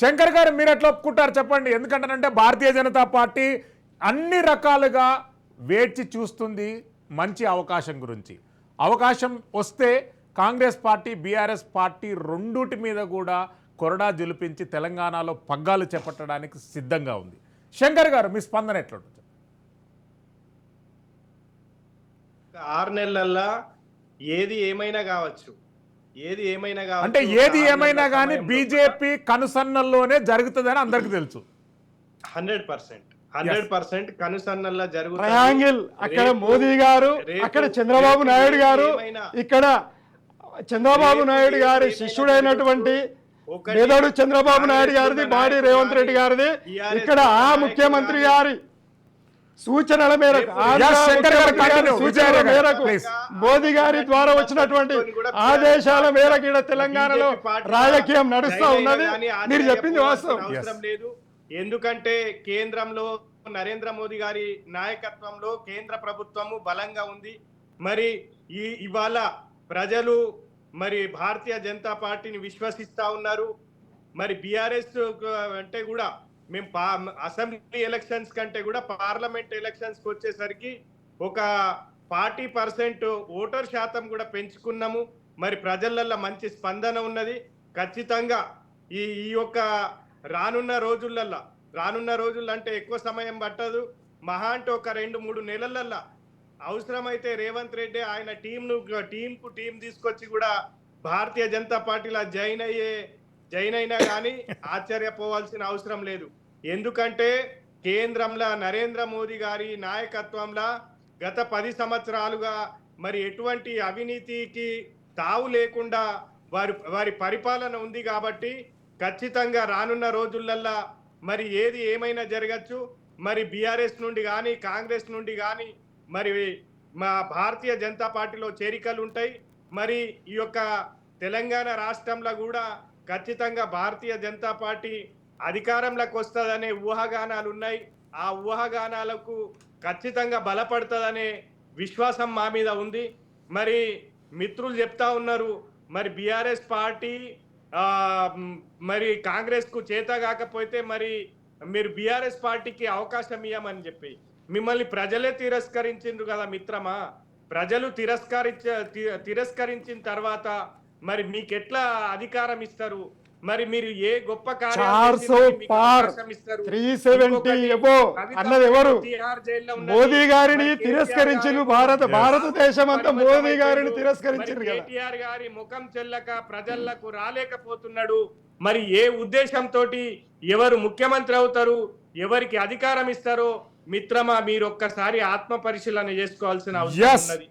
శంకర్ గారు మీరు ఎట్లా ఒప్పుకుంటారు చెప్పండి. ఎందుకంటానంటే భారతీయ జనతా పార్టీ అన్ని రకాలుగా వేచి చూస్తుంది మంచి అవకాశం గురించి. అవకాశం వస్తే కాంగ్రెస్ పార్టీ బీఆర్ఎస్ పార్టీ రెండుటి మీద కూడా కొరడా జులిపించి తెలంగాణలో పగ్గాలు చేపట్టడానికి సిద్ధంగా ఉంది. శంకర్ గారు మీ స్పందన ఎట్లుంటుంది? ఆరు నెలల్లో ఏది ఏమైనా కావచ్చు. ఏది ఏమైనా అంటే ఏది ఏమైనా కానీ బీజేపీ కనుసన్నల్లోనే జరుగుతుందని అందరికీ తెలుసు. Hundred percent. హండ్రెడ్ పర్సెంట్ కనుసన్నల్లా జరుగుతుంది. ట్రయాంగిల్ అక్కడ మోదీ గారు అక్కడ చంద్రబాబు నాయుడు గారు ఇక్కడ చంద్రబాబు నాయుడు గారి శిష్యుడైనటువంటి మేధాడు చంద్రబాబు నాయుడు గారిది బాడి రేవంత్ రెడ్డి గారిది ఇక్కడ ఆ ముఖ్యమంత్రి గారి సూచనల మేరకు. సూచనల మేరకు. మోదీ గారి ద్వారా వచ్చినటువంటి ఆదేశాల మేరకు ఇక్కడ తెలంగాణలో రాజకీయం నడుస్తా ఉన్నది. మీరు చెప్పింది వాస్తవం. అవసరం లేదు. ఎందుకంటే కేంద్రంలో నరేంద్ర మోదీ గారి నాయకత్వంలో కేంద్ర ప్రభుత్వము బలంగా ఉంది. మరి ఈ ఇవాళ ప్రజలు మరి భారతీయ జనతా పార్టీని విశ్వసిస్తా ఉన్నారు. మరి బీఆర్ఎస్ అంటే కూడా మేము పా అసెంబ్లీ ఎలక్షన్స్ కంటే కూడా పార్లమెంట్ ఎలక్షన్స్కి వచ్చేసరికి ఒక ఫార్టీ పర్సెంట్ ఓటర్ శాతం కూడా పెంచుకున్నాము. మరి ప్రజలల్లో మంచి స్పందన ఉన్నది. ఖచ్చితంగా ఈ ఈ యొక్క రానున్న రోజులల్లో రానున్న రోజుల్లో అంటే ఎక్కువ సమయం పట్టదు. మహా అంటే ఒక రెండు మూడు నెలలల్లో అవసరమైతే రేవంత్ రెడ్డి ఆయన టీంను టీంకు టీం తీసుకొచ్చి కూడా భారతీయ జనతా పార్టీలో జాయిన్ అయ్యే జైన్ అయినా కానీ ఆశ్చర్యపోవాల్సిన అవసరం లేదు. ఎందుకంటే కేంద్రంలో నరేంద్ర మోదీ గారి నాయకత్వంలో గత పది సంవత్సరాలుగా మరి ఎటువంటి అవినీతికి తావు లేకుండా వారి వారి పరిపాలన ఉంది కాబట్టి ఖచ్చితంగా రానున్న రోజులల్లా మరి ఏది ఏమైనా జరగచ్చు. మరి బీఆర్ఎస్ నుండి కానీ కాంగ్రెస్ నుండి కానీ మరి మా భారతీయ జనతా పార్టీలో చేరికలు ఉంటాయి. మరి ఈ యొక్క తెలంగాణ రాష్ట్రంలో కూడా ఖచ్చితంగా భారతీయ జనతా పార్టీ అధికారంలోకి వస్తుందనే ఊహాగానాలు ఉన్నాయి ఆ ఊహాగానాలకు ఖచ్చితంగా బలపడుతుందనే విశ్వాసం మా మీద ఉంది. మరి మిత్రులు చెప్తా ఉన్నారు మరి బీఆర్ఎస్ పార్టీ మరి కాంగ్రెస్కు చేత కాకపోతే మరి మీరు బీఆర్ఎస్ పార్టీకి అవకాశం ఇవ్వమని చెప్పి. మిమ్మల్ని ప్రజలే తిరస్కరించిండ్రు కదా మిత్రమా? ప్రజలు తిరస్కరించ తి- తిరస్కరించిన తర్వాత మరి మీకు ఎట్లా అధికారం ఇస్తారు మరి మీరు ఏ గొప్ప కార్యాలు చార్ చేసినా సో మీకు పార్ అవకాశం ఇస్తారు. 370 ఇంకొకటి, ఎబో కవిత అన్నది ఎవరు? తిహార్ జైల్లో ఉన్నది. మోదీ గారిని గారి- భారత. భారతదేశం అంతా. మోదీ గారిని కదా కేటీఆర్ గారి ముఖం చెల్లక ప్రజలకు రాలేకపోతున్నాడు మరి ఏ ఉద్దేశంతో ఎవరు ముఖ్యమంత్రి అవుతారు ఎవరికి అధికారం ఇస్తారో మిత్రమా మీరు ఒక్కసారి ఆత్మ పరిశీలన చేసుకోవాల్సిన అవసరం ఉన్నది